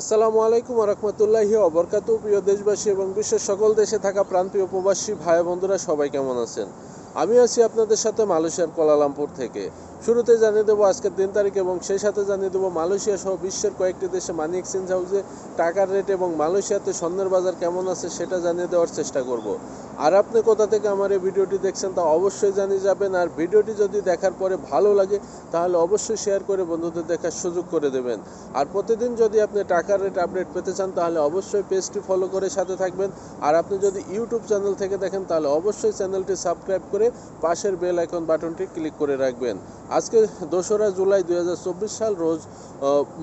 আসসালামু আলাইকুম রহমতুল্লাহি অবরকাত প্রিয় দেশবাসী এবং বিশ্বের সকল দেশে থাকা প্রান্তীয় প্রবাসী ভাই বন্ধুরা, সবাই কেমন আছেন? আমি আছি আপনাদের সাথে মালয়েশিয়ার কোলালামপুর থেকে। শুরুতে জানিয়ে দেবো আজকের দিন তারিখ এবং সেই সাথে জানিয়ে দেবো মালয়েশিয়া সহ বিশ্বের কয়েকটি দেশে মানি এক্সচেঞ্জ হাউসে টাকার রেট এবং মালয়েশিয়াতে স্বর্ণের বাজার কেমন আছে সেটা জানিয়ে দেওয়ার চেষ্টা করব। আর আপনি কোথা থেকে আমার এই ভিডিওটি দেখছেন তা অবশ্যই জানিয়ে যাবেন। আর ভিডিওটি যদি দেখার পরে ভালো লাগে তাহলে অবশ্যই শেয়ার করে বন্ধুদের দেখার সুযোগ করে দেবেন। আর প্রতিদিন যদি আপনি টাকার রেট আপডেট পেতে চান তাহলে অবশ্যই পেজটি ফলো করে সাথে থাকবেন। আর আপনি যদি ইউটিউব চ্যানেল থেকে দেখেন তাহলে অবশ্যই চ্যানেলটি সাবস্ক্রাইব করে পাশের বেল আইকন বাটনটি ক্লিক করে রাখবেন। আজকে দোসরা জুলাই দু হাজার চব্বিশ সাল রোজ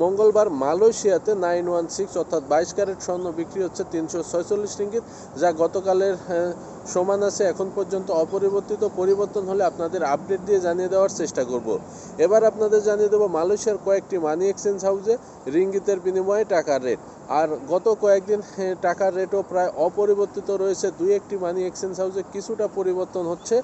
মঙ্গলবার মালয়েশিয়াতে নাইন ওয়ান সিক্স অর্থাৎ বাইশ ক্যারেট স্বর্ণ বিক্রি হচ্ছে তিনশো ছয়চল্লিশ রিঙ্গিত যা গতকালের আহ, সমান আছে, এখন পর্যন্ত অপরিবর্তিত পরিবর্তন হলে আপনাদের আপডেট দিয়ে জানিয়ে দেওয়ার চেষ্টা করব। এবার আপনাদের জানিয়ে দেবো মালয়েশিয়ার কয়েকটি মানি এক্সচেঞ্জ হাউসে রিঙ্গিতের বিনিময়ে টাকার রেট আর গত কয়েকদিন টাকার রেটও প্রায় অপরিবর্তিত রয়েছে। দুই একটি মানি এক্সচেঞ্জ হাউসে কিছুটা পরিবর্তন হচ্ছে,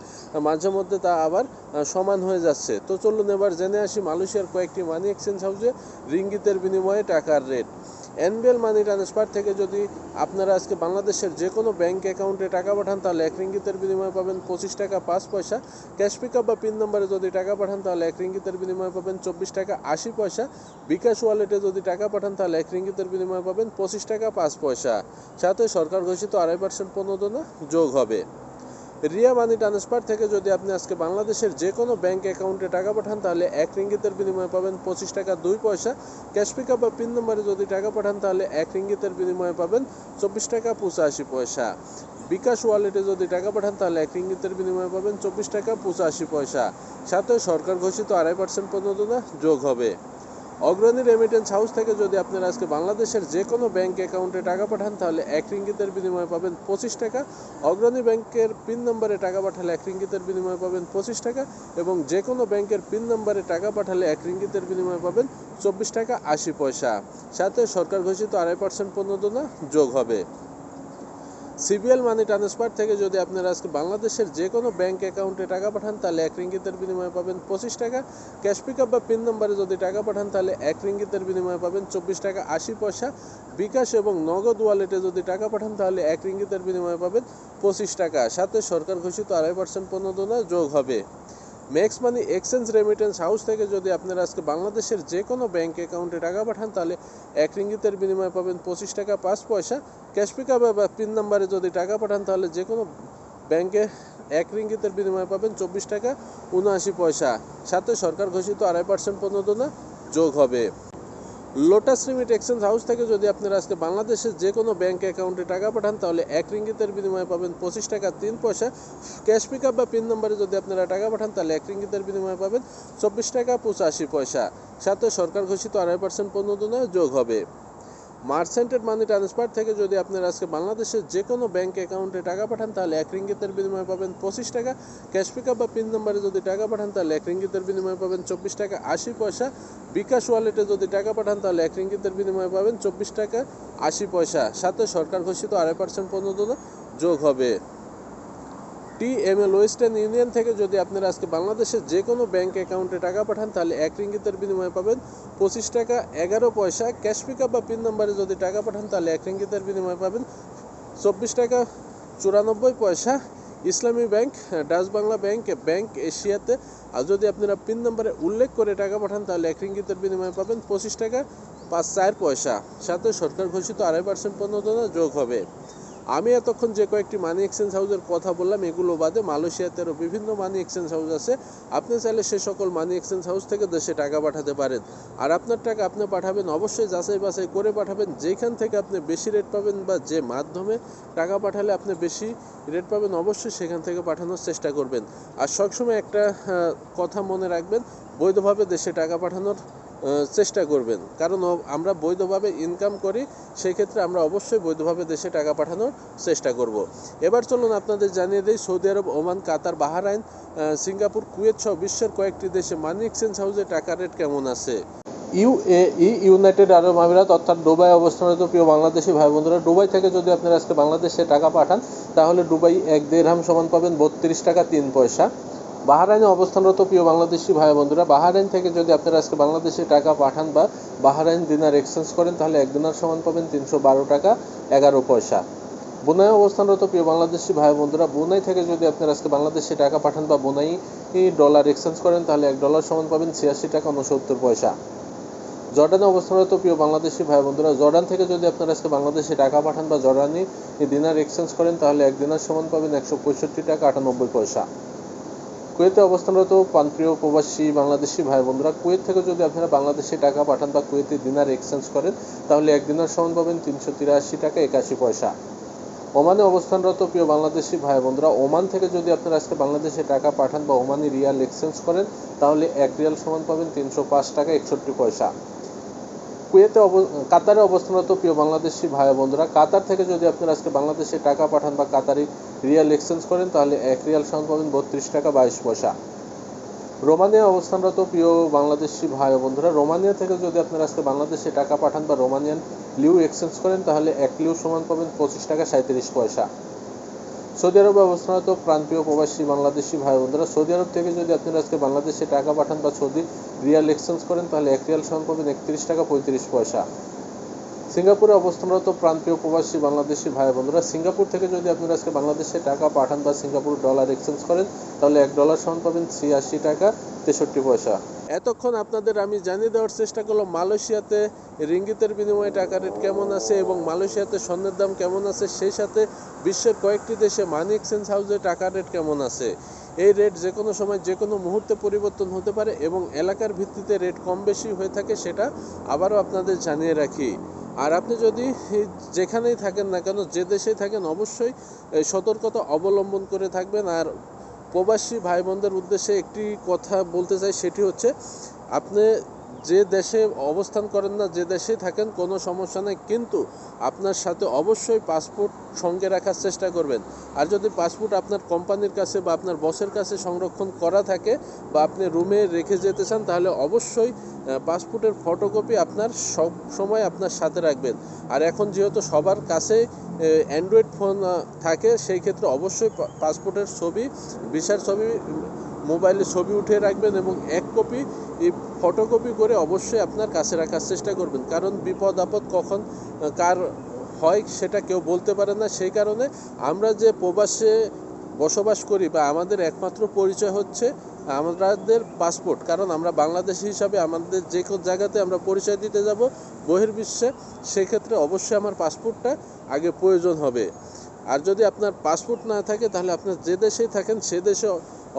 মাঝে মধ্যে তা আবার সমান হয়ে যাচ্ছে। তো চলুন এবার জেনে আসি মালয়েশিয়ার কয়েকটি মানি এক্সচেঞ্জ হাউসে রিঙ্গিতের বিনিময়ে টাকার রেট এনবিএল মানি ট্রান্সফার থেকে যদি আপনারা আজকে বাংলাদেশের যে কোনো ব্যাংক অ্যাকাউন্টে টাকা পাঠান, তাহলে এক রিঙ্গিতের বিনিময়ে পাবেন পঁচিশ টাকা পাঁচ পয়সা। ক্যাশ পিকআপ বা পিন নম্বরে যদি টাকা পাঠান, তাহলে এক রিঙ্গিতের বিনিময়ে পাবেন চব্বিশ টাকা আশি পয়সা। বিকাশ ওয়ালেটে যদি টাকা পাঠান, তাহলে এক রিঙ্গিতের বিনিময়ে পাবেন পঁচিশ টাকা পাঁচ পয়সা। সাথে সরকার ঘোষিত আড়াই পার্সেন্ট প্রণোদনা যোগ হবে। রিয়া মানি ট্রান্সফার থেকে যদি আপনি আজকে বাংলাদেশের যে কোনো ব্যাংক অ্যাকাউন্টে টাকা পাঠান, তাহলে এক রিঙ্গিতের বিনিময়ে পাবেন পঁচিশ টাকা দুই পয়সা। ক্যাশ পিকআপ বা পিন নম্বরে যদি টাকা পাঠান, তাহলে এক রিঙ্গিতের বিনিময়ে পাবেন চব্বিশ টাকা পঁচাশি পয়সা। বিকাশ ওয়ালেটে যদি টাকা পাঠান, তাহলে এক রিঙ্গিতের বিনিময়ে পাবেন চব্বিশ টাকা পঁচাশি পয়সা। সাথে সরকার ঘোষিত আড়াই পার্সেন্ট প্রণোদনা যোগ হবে। অগ্রণী রেমিটেন্স হাউস থেকে যদি আপনারা আজকে বাংলাদেশের যে কোনো ব্যাংক অ্যাকাউন্টে টাকা পাঠান, তাহলে এক রিঙ্গিতের বিনিময়ে পাবেন পঁচিশ টাকা। অগ্রণী ব্যাংকের পিন নম্বরে টাকা পাঠালে এক রিঙ্গিতের বিনিময়ে পাবেন পঁচিশ টাকা এবং যে কোনো ব্যাংকের পিন নম্বরে টাকা পাঠালে এক রিঙ্গিতের বিনিময়ে পাবেন চব্বিশ টাকা আশি পয়সা। সাথে সরকার ঘোষিত আড়াই পার্সেন্ট পণ্যদনা যোগ হবে। সিবিএল মানি ট্রান্সফার থেকে যদি আপনারা আজকে বাংলাদেশের যে কোনো ব্যাংক অ্যাকাউন্টে টাকা পাঠান, তাহলে এক রিঙ্গিতের বিনিময়ে পাবেন পঁচিশ টাকা। ক্যাশ পিক বা পিন নম্বরে যদি টাকা পাঠান, তাহলে এক রিঙ্গিতের বিনিময়ে পাবেন চব্বিশ টাকা আশি পয়সা। বিকাশ এবং নগদ ওয়ালেটে যদি টাকা পাঠান, তাহলে এক রিঙ্গিতের বিনিময়ে পাবেন পঁচিশ টাকা। সাথে সরকার ঘোষিত আড়াই পার্সেন্ট পণ্য যোগ হবে। Max Money Exchange Remittance House থেকে যদি আপনারা আজকে বাংলাদেশের যে কোনো ব্যাঙ্ক অ্যাকাউন্টে টাকা পাঠান, তাহলে এক রিঙ্গিতের বিনিময়ে পাবেন পঁচিশ টাকা পাঁচ পয়সা। ক্যাশ পিকআপ বা পিন নাম্বারে যদি টাকা পাঠান, তাহলে যে কোনো ব্যাংকে এক রিঙ্গিতের বিনিময়ে পাবেন চব্বিশ টাকা উনআশি পয়সা। সাথে সরকার ঘোষিত আড়াই পার্সেন্ট প্রণোদনা যোগ হবে। লোটাস রিমিট এক্সচেঞ্জ হাউস থেকে যদি আপনারা আজকে বাংলাদেশের যে কোনো ব্যাঙ্ক অ্যাকাউন্টে টাকা পাঠান, তাহলে এক রিঙ্গিতের বিনিময়ে পাবেন পঁচিশ টাকা, তিন পয়সা। ক্যাশ পিক বা পিন নম্বরে যদি আপনারা টাকা পাঠান, তাহলে এক রিঙ্গিতের বিনিময়ে পাবেন চব্বিশ টাকা পঁচাশি পয়সা। সাথে সরকার ঘোষিত আড়াই পার্সেন্ট পণ্য যোগ হবে। মার্চেন্টেড মানি ট্রান্সফার থেকে যদি আপনার আজকে বাংলাদেশের যে কোনো ব্যাঙ্ক অ্যাকাউন্টে টাকা পাঠান, তাহলে এক রিঙ্গিতের বিনিময়ে পাবেন পঁচিশ টাকা। ক্যাশ পিকআপ বা পিন নাম্বারে যদি টাকা পাঠান, তাহলে এক রিঙ্গিতের বিনিময়ে পাবেন চব্বিশ টাকা। আশি পয়সা। বিকাশ ওয়ালেটে যদি টাকা পাঠান, তাহলে এক রিঙ্গিতের বিনিময়ে পাবেন চব্বিশ টাকা আশি পয়সা। সাথে সরকার ঘোষিত আড়াই পার্সেন্ট পর্যন্ত যোগ হবে। T M L Western Union থেকে যদি আপনারা আজকে বাংলাদেশের যে কোনো ব্যাংক অ্যাকাউন্টে টাকা পাঠান, তাহলে এক রিঙ্গিতের বিনিময়ে পাবেন পঁচিশ টাকা, এগারো পয়সা। ক্যাশ পিকআপ বা পিন নম্বরে যদি টাকা পাঠান, তাহলে এক রিঙ্গিতের বিনিময়ে পাবেন চব্বিশ টাকা, চুরানব্বই পয়সা। Islami Bank, Dutch Bangla Bank Bank এশিয়াতে। আর যদি আপনারা পিন নম্বরে উল্লেখ করে টাকা পাঠান, তাহলে এক রিঙ্গিতের বিনিময়ে পাবেন পঁচিশ টাকা, পাঁচ চার পয়সা। সাথে সরকার ঘোষিত আড়াই পার্সেন্ট পণ্য যোগ হবে। আমি এতক্ষণ যে কয়েকটি মানি এক্সচেঞ্জ হাউসের কথা বললাম, এগুলো বাদে মালয়েশিয়াতে আরও বিভিন্ন মানি এক্সচেঞ্জ হাউস আছে। আপনি চাইলে সে সকল মানি এক্সচেঞ্জ হাউস থেকে দেশে টাকা পাঠাতে পারেন। আর আপনার টাকা আপনি পাঠাবেন, অবশ্যই যাচাই বাছাই করে পাঠাবেন। যেখান থেকে আপনি বেশি রেট পাবেন বা যে মাধ্যমে টাকা পাঠালে আপনি বেশি রেট পাবেন, অবশ্যই সেখান থেকে পাঠানোর চেষ্টা করবেন। আর সবসময় একটা কথা মনে রাখবেন, বৈধভাবে দেশে টাকা পাঠানোর চেষ্টা করবেন। কারণ আমরা বৈধভাবে ইনকাম করি সেই ক্ষেত্রে আমরা অবশ্যই বৈধভাবে দেশে টাকা পাঠানোর চেষ্টা করব। এবার চলুন আপনাদের জানিয়ে দিই, Saudi Arab, Oman, Qatar, Bahrain Singapore, Kuwait সহ বিশ্বের কয়েকটি দেশে মানি এক্সচেঞ্জ হাউসে টাকা রেট কেমন আছে? ইউএই ইউনাইটেড আরব আমিরাত, অর্থাৎ ডুবাই অবস্থানরত প্রিয় বাংলাদেশি ভাই বন্ধুরা ডুবাই থেকে যদি আপনারা আজকে বাংলাদেশে টাকা পাঠান, তাহলে ডুবাই এক দেড়হাম সমান পাবেন, বত্রিশ টাকা তিন পয়সা। বাহারাইনে অবস্থানরত প্রিয় বাংলাদেশি ভাই বন্ধুরা, বাহারাইন থেকে যদি আপনারা আজকে বাংলাদেশে টাকা পাঠান বা বাহারাইন দিনার এক্সচেঞ্জ করেন, তাহলে এক দিনার সমান পাবেন তিনশো বারো টাকা এগারো পয়সা। বুনাই অবস্থানরত প্রিয় বাংলাদেশি ভাই বন্ধুরা, বোনাই থেকে যদি আপনারা আজকে বাংলাদেশে টাকা পাঠান বা বুনাই ডলার এক্সচেঞ্জ করেন, তাহলে এক ডলার সমান পাবেন ছিয়াশি টাকা উনসত্তর পয়সা। জর্ডানে অবস্থানরত প্রিয় বাংলাদেশি ভাই বন্ধুরা, জর্ডান থেকে যদি আপনারা আজকে বাংলাদেশে টাকা পাঠান বা জর্ডানি দিনার এক্সচেঞ্জ করেন, তাহলে এক দিনার সমান পাবেন একশো পঁয়ষট্টি টাকা আটানব্বই পয়সা। কুয়েতে অবস্থানরত প্রাণপ্রিয় প্রবাসী বাংলাদেশি ভাই বন্ধুরা কুয়েত থেকে যদি আপনারা বাংলাদেশে টাকা পাঠান বা কুয়েতে দিনার এক্সচেঞ্জ করেন, তাহলে এক দিনার সমান পাবেন তিনশো তিরাশি টাকা একাশি পয়সা। ওমানে অবস্থানরত প্রিয় বাংলাদেশি ভাই বন্ধুরা ওমান থেকে যদি আপনারা আজকে বাংলাদেশে টাকা পাঠান বা ওমানি রিয়াল এক্সচেঞ্জ করেন, তাহলে এক রিয়াল সমান পাবেন তিনশো পাঁচ টাকা একষট্টি পয়সা। কুয়েতে কাতারে অবস্থানরত প্রিয় বাংলাদেশি ভাই বন্ধুরা, কাতার থেকে যদি আপনারা আজকে বাংলাদেশে টাকা পাঠান বা কাতারি রিয়াল এক্সচেঞ্জ করেন, তাহলে এক রিয়াল সমান পাবেন বত্রিশ টাকা বাইশ পয়সা। রোমানিয়া অবস্থানরত প্রিয় বাংলাদেশি ভাই বন্ধুরা, রোমানিয়া থেকে যদি আপনারা আজকে বাংলাদেশে টাকা পাঠান বা রোমানিয়ান লিউ এক্সচেঞ্জ করেন, তাহলে এক লিউ সমান পাবেন পঁচিশ টাকা সাঁত্রিশ পয়সা। সৌদি আরবে অবস্থানত প্রান্তীয় প্রবাসী বাংলাদেশি ভাই বন্ধুরা সৌদি আরব থেকে যদি আপনারা আজকে বাংলাদেশে টাকা পাঠান বা সৌদি রিয়াল এক্সচেঞ্জ করেন, তাহলে এক রিয়াল সমান পাবেন একত্রিশ টাকা পঁয়ত্রিশ পয়সা। সিঙ্গাপুরে অবস্থানরত প্রান্তীয় প্রবাসী বাংলাদেশি ভাই বন্ধুরা সিঙ্গাপুর থেকে যদি আপনারা আজকে বাংলাদেশে টাকা পাঠান বা সিঙ্গাপুর ডলার এক্সচেঞ্জ করেন, তাহলে এক ডলার সমান পাবেন ছিয়াশি টাকা তেষট্টি পয়সা। এতক্ষণ আপনাদের আমি জানিয়ে দেওয়ার চেষ্টা করলাম, মালয়েশিয়াতে রিঙ্গিতের বিনিময়ে টাকা রেট কেমন আছে এবং মালয়েশিয়াতে স্বর্ণের দাম কেমন আছে, সেই সাথে বিশ্বের কয়েকটি দেশে মানি এক্সচেঞ্জ হাউসে টাকা রেট কেমন আছে। এই রেট যে কোনো সময় যে কোনো মুহূর্তে পরিবর্তন হতে পারে এবং এলাকার ভিত্তিতে রেট কম বেশি হয়ে থাকে সেটা আবারও আপনাদের জানিয়ে রাখি। আর আপনি যদি যেখানেই থাকেন না কেন, যে দেশেই থাকেন, অবশ্যই সতর্কতা অবলম্বন করে থাকবেন। আর প্রবাসী ভাই বোনদের উদ্দেশ্যে একটি কথা বলতে চাই সেটি হচ্ছে আপনি যে দেশে অবস্থান করেন না, যে দেশে থাকেন, কোনো সমস্যা নেই। কিন্তু আপনার সাথে অবশ্যই পাসপোর্ট সঙ্গে রাখার চেষ্টা করবেন। আর যদি পাসপোর্ট আপনার কোম্পানির কাছে বা আপনার বসের কাছে সংরক্ষণ করা থাকে বা আপনি রুমে রেখে যেতে চান, তাহলে অবশ্যই পাসপোর্টের ফটোকপি আপনার সব সময় আপনার সাথে রাখবেন। আর এখন যেহেতু সবার কাছে অ্যান্ড্রয়েড ফোন থাকে, সেই ক্ষেত্রে অবশ্যই পাসপোর্টের ছবি, ভিসার ছবি মোবাইলে ছবি উঠিয়ে রাখবেন এবং এক কপি, এই ফটোকপি করে অবশ্যই আপনার কাছে রাখার চেষ্টা করবেন। কারণ বিপদ আপদ কখন কার হয় সেটা কেউ বলতে পারে না। সেই কারণে আমরা যে প্রবাসে বসবাস করি বা আমাদের একমাত্র পরিচয় হচ্ছে আমাদের পাসপোর্ট। কারণ আমরা বাংলাদেশি হিসাবে আমাদের যে কোনো জায়গাতে আমরা পরিচয় দিতে যাব বহির্বিশ্বে, সেক্ষেত্রে অবশ্যই আমার পাসপোর্টটা আগে প্রয়োজন হবে। আর যদি আপনার পাসপোর্ট না থাকে, তাহলে আপনার যে দেশেই থাকেন, সে দেশে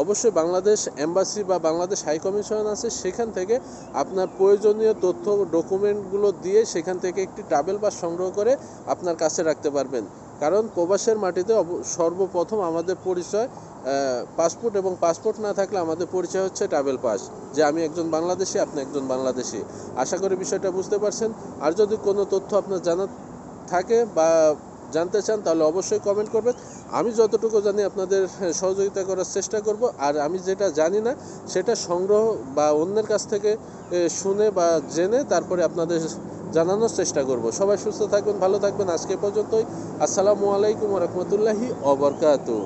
অবশ্যই বাংলাদেশ এম্বাসি বা বাংলাদেশ হাই কমিশন আছে। সেখান থেকে আপনার প্রয়োজনীয় তথ্য, ডকুমেন্টগুলো দিয়ে সেখান থেকে একটি ট্রাভেল পাস সংগ্রহ করে আপনার কাছে রাখতে পারবেন। কারণ প্রবাসের মাটিতে সর্বপ্রথম আমাদের পরিচয় পাসপোর্ট এবং পাসপোর্ট না থাকলে আমাদের পরিচয় হচ্ছে ট্রাভেল পাস যে আমি একজন বাংলাদেশি, আপনি একজন বাংলাদেশি। আশা করি বিষয়টা বুঝতে পারছেন। আর যদি কোনো তথ্য আপনার জানা থাকে বা জানতে চান, তাহলে অবশ্যই কমেন্ট করবেন। আমি যতটুকু জানি আপনাদের সহযোগিতা করার চেষ্টা করব। আর আমি যেটা জানি না, সেটা সংগ্রহ বা অন্যের কাছ থেকে শুনে বা জেনে তারপরে আপনাদের জানানোর চেষ্টা করব। সবাই সুস্থ থাকবেন ভালো থাকবেন। আজকে পর্যন্তই। আসসালামু আলাইকুম রহমতুল্লাহি অবরকাতু